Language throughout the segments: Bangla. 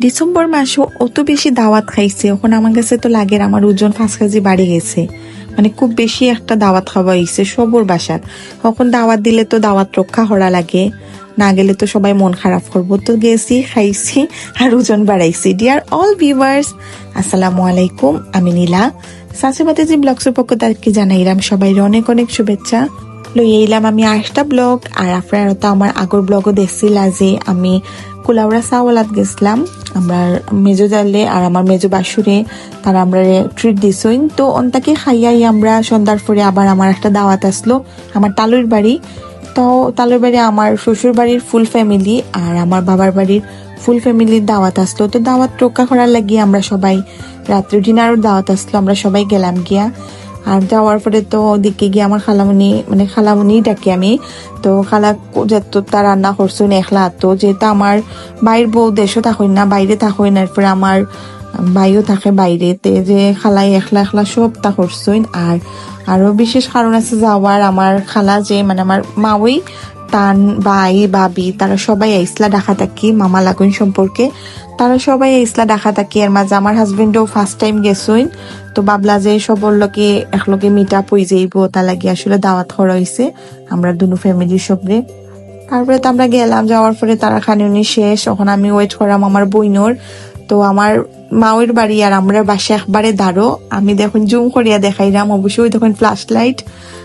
ডিসেম্বর মাসও অত বেশি দাওয়াত খাইছে। এখন আমার কাছে তো লাগে আমার ওজন পাঁচ কেজি বাড়ি গেছে। মানে খুব বেশি একটা দাওয়াত খাওয়া হয়েছে সবর বাসাত এখন দাওয়াত দিলে তো দাওয়াত রক্ষা করা লাগে। না গেলে তো সবাই মন খারাপ করব। তো গেছি, খাইছি আর ওজন বাড়াইছি। ডিয়ার অল ভিউয়ার্স আসসালামু আলাইকুম, আমি নীলা। সাসিবাতে যে ব্লগসের পক্ষ তাকে জানাইলাম সবাই অনেক অনেক শুভেচ্ছা। লই এলাম আমি আরেকটা ব্লগ। আর আপনারা তো আমার আগর ব্লগও দেখছিল যে আমি কুলাউড়া সাওয়ালাত গেছিলাম। আমরা মেজো জালে আর আমার মেজো বাসুরে, তারা আমরা ট্রিট দিছইন তো অন্তাকে খাইয়াই আমরা সন্ধ্যার পরে আবার আমার একটা দাওয়াত আসলো, আমার তালুর বাড়ি। তো তালুর বাড়ি আমার শ্বশুর বাড়ির ফুল ফ্যামিলি আর আমার বাবার বাড়ির ফুল ফ্যামিলির দাওয়াত আসলো। তো দাওয়াত রক্ষা করার লাগিয়ে আমরা সবাই, রাত্রে ডিনারও দাওয়াত আসলো, আমরা সবাই গেলাম গিয়া। আর যাওয়ার পরে তো ওদিকে গিয়ে আমার খালামুনি মানে খালামুনি ডাকি আমি। তো খালা যেত তার রান্না করছ একলা। তো যেহেতু আমার বাইর বউ দেশও থাকই না, বাইরে থাকই না এরপরে আমার বাইও থাকে বাইরে। তে যে খালাই একলা একলা সব তা করছইন আর আরও বিশেষ কারণ আছে যাওয়ার, আমার খালা যে মানে আমার মাওই তান ভাই বাবি তারা সবাই আইসলা ডাকা থাকি মামা লাগুন সম্পর্কে। তারা সবাই আইসলা ডাকা থাকি এর মাঝে আমার হাজবেন্ডও ফার্স্ট টাইম গেছইন তো বাবলা যে সবর লোকে একলগে মিট আপ যাইব তা লাগি আসলে দাওয়াত করা আমরা দুনো ফ্যামিলির সবরে তারপরে তো আমরা গেলাম, যাওয়ার পরে তারা খানিউনি শেষ তখন আমি ওয়েট করাম আমার বইনোর তো আমার মাওয়ের বাড়ি আর আমরা বাসা একবারে দাঁড়ো, আমি দেখুন জুম করিয়া দেখাইলাম, অবশ্যই দেখুন ফ্ল্যাশ লাইট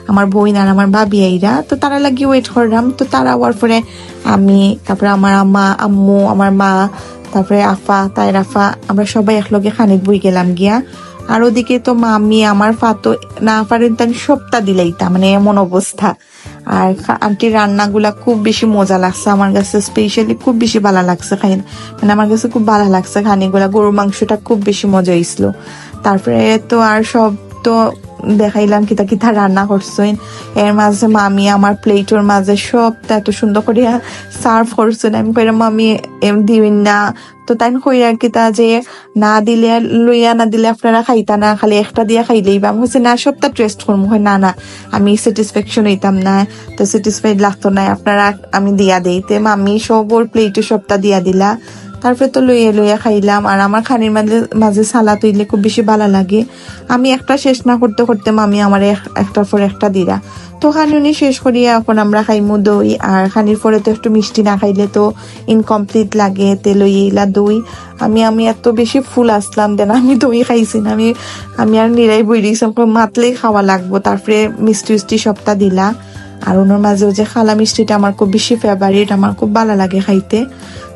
আমার বইন আর আমার বাবি আইরা। তো তারা লাগি ওয়েট করলাম তো তারা হওয়ার পরে আমি, তারপরে আমার আম্মা, আম্মু, আমার মা, তারপরে আফা তাই রাফা, আমরা সবাই একলগে খানিক বই গেলাম গিয়া। আর ওদিকে তো মামি, আমার ফাতো না পারেন তান সপ্তাহ দিলাইতা মানে এমন অবস্থা। আর আন্টির রান্নাগুলা খুব বেশি মজা লাগছে, আমার কাছে স্পেশালি খুব বেশি ভালো লাগছে খাই মানে আমার কাছে খুব ভালো লাগছে খানিগুলা গরু মাংসটা খুব বেশি মজা হয়েছিল তারপরে তো আর সব তো দেখাইলাম কিতা কিতা রান্না করছেন। এর মাঝে মামি আমার প্লেটের মাঝে সবটা এত সুন্দর করে সার্ভ করছেন। আমি কইলাম মামি, এম দিবেন না। তো তাই কইরা কিতা যে না দিলে লইয়া, না দিলে আপনারা খাইতা না, খালি একটা দিয়া খাইলেই বা হচ্ছে না সবটা টেস্ট করব হয় না না, আমি স্যাটিসফ্যাকশন হইতাম না। তো স্যাটিসফাইড লাগতো না। আপনারা, আমি দিয়া দেই। তে মামি সব ওর প্লেটে সবটা দিয়া দিলা। তারপরে তো লইয়া লইয়া খাইলাম। আর আমার খানির মাঝে মাঝে সালা হইলে খুব বেশি ভালো লাগে। আমি একটা শেষ না করতে করতে মামি আমার একটার পর একটা দিরা। তো খানুনি শেষ করিয়া এখন আমরা খাইমু দই। আর খানির পরে তো একটু মিষ্টি না খাইলে তো ইনকমপ্লিট লাগে তেল ইলা দই। আমি আমি এত বেশি ফুল আসলাম দেন আমি দই খাইছি না। আমি আমি আর নিরাই বই দিয়েছিলাম মাতলেই খাওয়া লাগবো। তারপরে মিষ্টি উষ্টি সবটা দিলা। আর ওনার মাঝেও যে খালা মিষ্টিটা আমার খুব বেশি ফেভারিট আমার খুব ভালো লাগে খাইতে।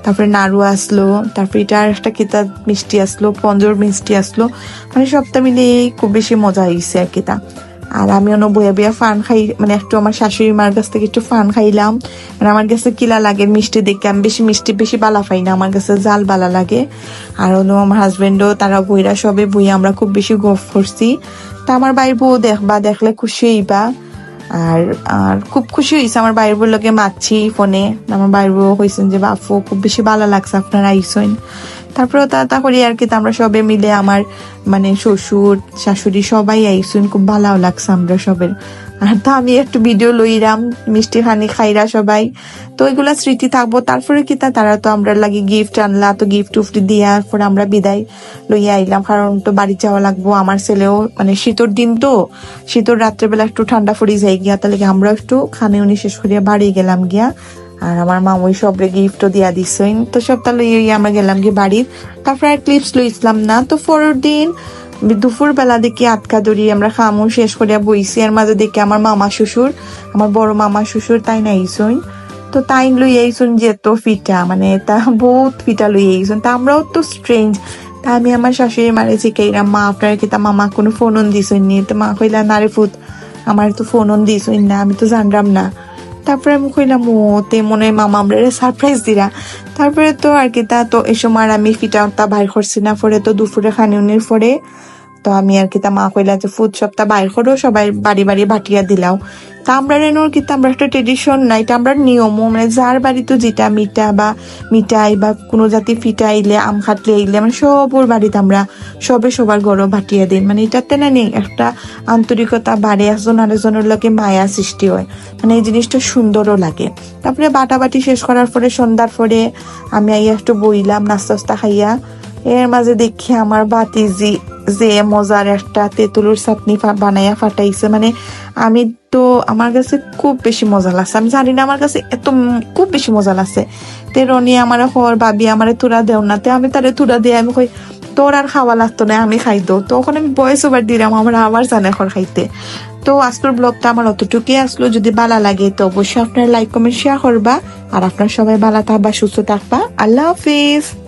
তারপরে নাড়ু আসলো, তারপরে এটা একটা কিতা মিষ্টি আসলো পঞ্জর মিষ্টি আসলো। মানে সবটা মিলে খুব বেশি মজা হয়েছে আর কিতা আর আমি অন্য বইয়া বইয়া ফান খাই মানে একটু আমার শাশুড়ি মার কাছ থেকে একটু ফান খাইলাম। মানে আমার কাছে কিলা লাগে মিষ্টি দেখে, আমি বেশি মিষ্টি, বেশি বালা পাই না, আমার কাছে জাল বালা লাগে। আর অন্য আমার হাজবেন্ডও তারা বইরা সবে বইয়া আমরা খুব বেশি গফ করছি। তা আমার বাইর বউ দেখবা দেখলে খুশি হইবা। আর আর খুব খুশি হয়েছে। আমার বাইর লোকে মাছি ফোনে। আমার বাইর হয়েছেন যে বাফু খুব বেশি ভালো লাগছে আপনার আইসেন তারপরে তা করি আর কি আমরা সবে মিলে আমার মানে শ্বশুর, শাশুড়ি সবাই আইসুন, খুব ভালো লাগছে আমরা সবের। আর তা আমি একটু ভিডিও লইরাম, মিষ্টি খানি খাইরা সবাই। তো ওইগুলা স্মৃতি থাকব। তারপরে কি তা তারা তো আমরা লাগি গিফট আনলা, তো গিফট উফট দেওয়ার পরে আমরা বিদায় লইয়া আইলাম। কারণ তো বাড়ি যাওয়া লাগবো, আমার ছেলেও মানে শীতর দিন তো, শীতর রাত্রেবেলা একটু ঠান্ডা ফুরি যাই গিয়া, তাহলে কি আমরা একটু খানে উনি শেষ করিয়া বাড়ি গেলাম গিয়া। আর আমার মা ওই সবরে গিফটও দিয়া দিছইন তো সব তাহলে আমরা গেলাম গিয়ে বাড়ির। তারপরে আর ক্লিপস লইছিলাম না। তো পরের দিন দুপুর বেলা দেখি আটকা দড়ি আমরা খামু, শেষ করিয়া বইছি। আর মাঝে দেখি আমার মামা শ্বশুর, আমার বড় মামা শ্বশুর তাই না আইসইন। তো তাই লই আইসুন যে এত ফিটা মানে তা বহুত ফিটা লই আইসুন তা আমরাও তো স্ট্রেঞ্জ তা আমি আমার শাশুড়ি মারে শিখাইলাম মা, আপনার কি তা মামা কোনো ফোন দিছইন নি তো মা কইলা, না রে ফুত, আমার তো ফোন দিছইন না, আমি তো জানলাম না। তারপরে আমি কইলাম, ও, তে মনে হয় মামা আমরা সারপ্রাইজ দিরা। তারপরে তো আর কি, তা তো সময় আর আমি ফিটা বাইর করছি না, পরে তো দুপুরে খানিউনির পরে তো আমি আর কি তা মা কইলা যে ফুড সপ্তাহ বাইর করেও সবাই বাড়ি বাড়ি ভাটিয়া দিলাও। তা আমরা রেনোর কিন্তু আমরা একটা ট্রেডিশন নাই এটা আমরা নিয়মও মানে যার বাড়িতে যেটা মিঠা বা মিঠাই বা কোনো জাতি ফিটা আইলে আম খাটলে আইলে মানে সবর বাড়িতে আমরা সবে সবার গরম ভাটিয়া দিই। মানে এটাতে না নেই একটা আন্তরিকতা বাড়ে একজন আরেকজনের লোকে মায়া সৃষ্টি হয়। মানে এই জিনিসটা সুন্দরও লাগে। তারপরে বাটাবাটি শেষ করার পরে সন্ধ্যার পরে আমি আইয়া একটু বইলাম নাস্তা টাস্তা খাইয়া এর মাঝে দেখি আমার বাতিজি যে মজার একটা তেঁতুলুর চাটনি বানাইয়া ফাটাইছে মানে আমি তো আমার কাছে খুব বেশি মজা লাগছে। আমি জানি না আমার কাছে এত খুব বেশি মজা লাগছে। তে রনি আমার হর ভাবি, আমারে তুরা দেও না। তে আমি তারে তুরা দিয়ে আমি কই, তোর আর খাওয়া লাগতো না, আমি খাই দো। তখন আমি বয়স ওভার দিলাম আমার আবার জানে খর খাইতে। তো আজকের ব্লগটা আমার অতটুকুই আসলো। যদি ভালো লাগে তো অবশ্যই আপনার লাইক কমেন্ট শেয়ার করবা। আর আপনার সবাই ভালো থাকবা, সুস্থ থাকবা। আল্লাহ হাফিজ।